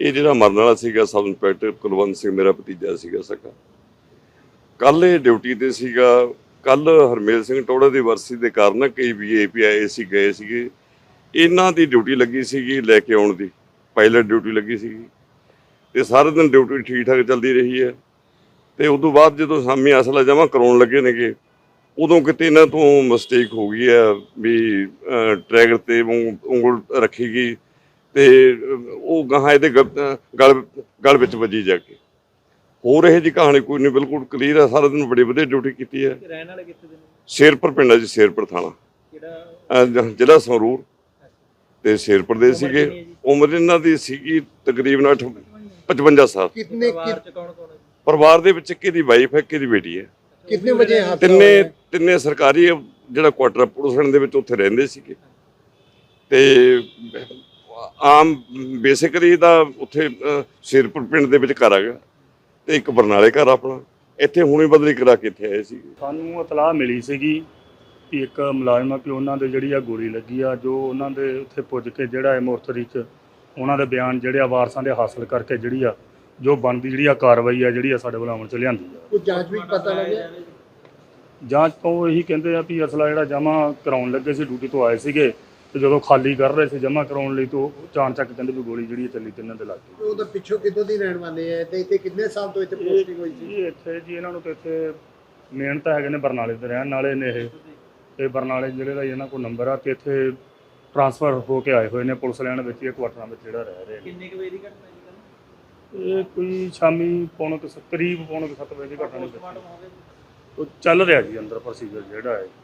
ਇਹ ਜਿਹੜਾ ਮਰਨ ਵਾਲਾ ਸੀਗਾ ਸਬ ਇੰਸਪੈਕਟਰ ਕੁਲਵੰਤ ਸਿੰਘ ਮੇਰਾ ਭਤੀਜਾ ਸੀਗਾ ਸਕਾ ਕੱਲ ਇਹ ਡਿਊਟੀ ਤੇ ਸੀਗਾ। ਕੱਲ ਹਰਮੇਲ ਸਿੰਘ ਟੋੜਾ ਦੀ ਵਰਸੀ ਦੇ ਕਾਰਨ ਕਈ ਵੀਆਈਪੀ ਆਏ ਸੀ ਗਏ ਸੀਗੇ। ਇਹਨਾਂ ਦੀ ਡਿਊਟੀ ਲੱਗੀ ਸੀਗੀ ਲੈ ਕੇ ਆਉਣ ਦੀ। ਪਾਇਲਟ ਡਿਊਟੀ ਲੱਗੀ ਸੀਗੀ। ਤੇ ਸਾਰੇ ਦਿਨ ਡਿਊਟੀ ਠੀਕ ਠਾਕ ਚੱਲਦੀ ਰਹੀ ਹੈ। ਤੇ ਉਸ ਤੋਂ ਬਾਅਦ ਜਦੋਂ ਸਾਮੀ ਅਸਲਾ ਜਮ੍ਹਾਂ ਕਰਾਉਣ ਲੱਗੇ ਨੇਗੇ ਉਦੋਂ ਕਿਤੇ ਇਹਨਾਂ ਤੋਂ ਮਿਸਟੇਕ ਹੋ ਗਈ ਹੈ ਵੀ ਅਹ, ਤੇ ਉਂਗ- ਉਂਗਲ ਰੱਖੀ ਗਈ। ਤੇ ਉਹ ਗਾਹਾਂ ਇਹਦੇ ਗਲ ਗਲ ਵਿੱਚ ਵੱਜੀ ਜਾ ਕੇ। ਹੋ ਰਹੇ ਜੀ ਕਹਾਣੀ ਕੋਈ ਨਹੀਂ ਬਿਲਕੁਲ ਕਲੀਅਰ ਹੈ ਸਾਰਾ ਦਿਨ ਬੜੀ ਵਧੀਆ ਡਿਊਟੀ ਕੀਤੀ ਹੈ। ਰਹਿਣ ਵਾਲੇ ਕਿੱਥੇ ਦੇ ਨੇ? ਸ਼ੇਰਪੁਰ ਪਿੰਡ ਹੈ ਜੀ ਸ਼ੇਰਪੁਰ ਥਾਣਾ। ਦੇ ਸੀਗੇ। ਉਮਰ ਇਹਨਾਂ ਦੀ ਸੀਗੀ ਤਕਰੀਬਨ 55 ਸਾਲ। ਕਿੰਨੇ ਪਰਿਵਾਰ ਦੇ ਵਿੱਚ ਕਿਹਦੀ ਵਾਈਫ ਹੈ ਕਿਹਦੀ ਬੇਟੀ ਹੈ। ਕਿੰਨੇ ਵਜੇ ਹਾਦਸਾ ਤਿੰਨੇ ਤਿੰਨੇ ਸਰਕਾਰੀ ਜਿਹੜਾ ਕੁਆਟਰ ਪੁਲਿਸ ਦੇ ਵਿੱਚ ਉੱਥੇ ਰਹਿੰਦੇ ਸੀਗੇ। ਤੇ ਆਮ ਬੇਸਿਕਲੀ ਦਾ ਉੱਥੇ ਸ਼ੇਰਪੁਰ ਪਿੰਡ ਦੇ ਵਿੱਚ ਘਰ ਆ ਗਿਆ ਤੇ ਇੱਕ ਬਰਨਾਲੇ ਘਰ ਆਪਣਾ। ਇੱਥੇ ਹੁਣੇ ਬਦਲੀ ਕਰਾ ਕੇ ਇੱਥੇ ਆਏ ਸੀ। ਸਾਨੂੰ ਇਤਲਾਹ ਮਿਲੀ ਸੀਗੀ ਕਿ ਇੱਕ ਮੁਲਾਜ਼ਮਾਂ ਕਿ ਉਹਨਾਂ ਦੇ ਜਿਹੜੀ ਆ ਗੋਲੀ ਲੱਗੀ ਆ ਜੋ ਉਹਨਾਂ ਦੇ ਉੱਥੇ ਪੁੱਜ ਕੇ ਜਿਹੜਾ ਹੈ ਮੁਫਤਰੀ 'ਚ ਉਹਨਾਂ ਦੇ ਬਿਆਨ ਜਿਹੜੇ ਆ ਵਾਰਸਾਂ ਦੇ ਹਾਸਲ ਕਰਕੇ ਜਿਹੜੀ ਆ ਜੋ ਬਣਦੀ ਜਿਹੜੀ ਆ ਕਾਰਵਾਈ ਆ ਜਿਹੜੀ ਆ ਸਾਡੇ ਵੱਲੋਂ ਅਮਲ 'ਚ ਲਿਆਂਦੀ ਆ। ਕੋਈ ਜਾਂਚ ਵੀ ਪਤਾ ਲੱਗਿਆ ਜਾਂਚ ਤੋਂ ਇਹੀ ਕਹਿੰਦੇ ਆ ਵੀ ਅਸਲਾ ਜਿਹੜਾ ਜਮਾ ਕਰਾਉਣ ਲੱਗੇ ਸੀ ਡਿਊਟੀ ਤੋਂ ਆਏ ਸੀਗੇ। ਤੇ ਜਦੋਂ ਖਾਲੀ ਕਰ ਰਹੇ ਸੀ ਜਮ੍ਹਾਂ ਕਰਾਉਣ ਲਈ ਤੋਂ ਚਾਣ ਚੱਕ ਕਹਿੰਦੇ ਵੀ ਗੋਲੀ ਜਿਹੜੀ ਚੱਲੀ ਤਿੰਨਾਂ ਦੇ ਲੱਗ ਗਈ। ਉਹਦਾ ਪਿੱਛੋਂ ਕਿੱਥੋਂ ਦੀ ਰਹਿਣ ਵਾਲੇ ਹੈ ਤੇ ਇੱਥੇ ਕਿੰਨੇ ਸਾਲ ਤੋਂ ਇੱਥੇ ਪੋਸਟਿੰਗ ਹੋਈ ਸੀ? ਇਹ ਇੱਥੇ ਜੀ ਇਹਨਾਂ ਨੂੰ ਤੇ ਇੱਥੇ ਮੇਨ ਤਾਂ ਹੈਗੇ ਨੇ ਬਰਨਾਲੇ ਦੇ ਰਹਿਣ ਵਾਲੇ ਨੇ ਇਹ। ਤੇ ਬਰਨਾਲੇ ਜ਼ਿਲ੍ਹੇ ਦਾ ਇਹਨਾਂ ਕੋਲ ਨੰਬਰ ਆ ਤੇ ਇੱਥੇ ਟ੍ਰਾਂਸਫਰ ਹੋ ਕੇ ਆਏ ਹੋਏ ਨੇ ਪੁਲਿਸ ਲਾਈਨ ਵਿੱਚ ਇਹ ਕੁਆਟਰਾਂ ਵਿੱਚ ਜਿਹੜਾ ਰਹਿ ਰਹੇ ਨੇ। ਕਿੰਨੇ ਕੁ ਵਜੇ ਦੀ ਘਟਨਾ ਜੀ? ਇਹ ਕੋਈ ਸ਼ਾਮੀ ਪੌਣੇ ਸੱਤ- ਕਰੀਬ ਪੌਣੇ ਕੁ ਸੱਤ ਵਜੇ ਦੀ ਘਟਨਾ ਨੇ Postmortem ਹੋ ਗਿਆ ਜੀ? ਉਹ ਚੱਲ ਰਿਹਾ ਜੀ ਅੰਦਰ ਪ੍ਰੋਸੀਜਰ ਜਿਹੜਾ ਹੈ।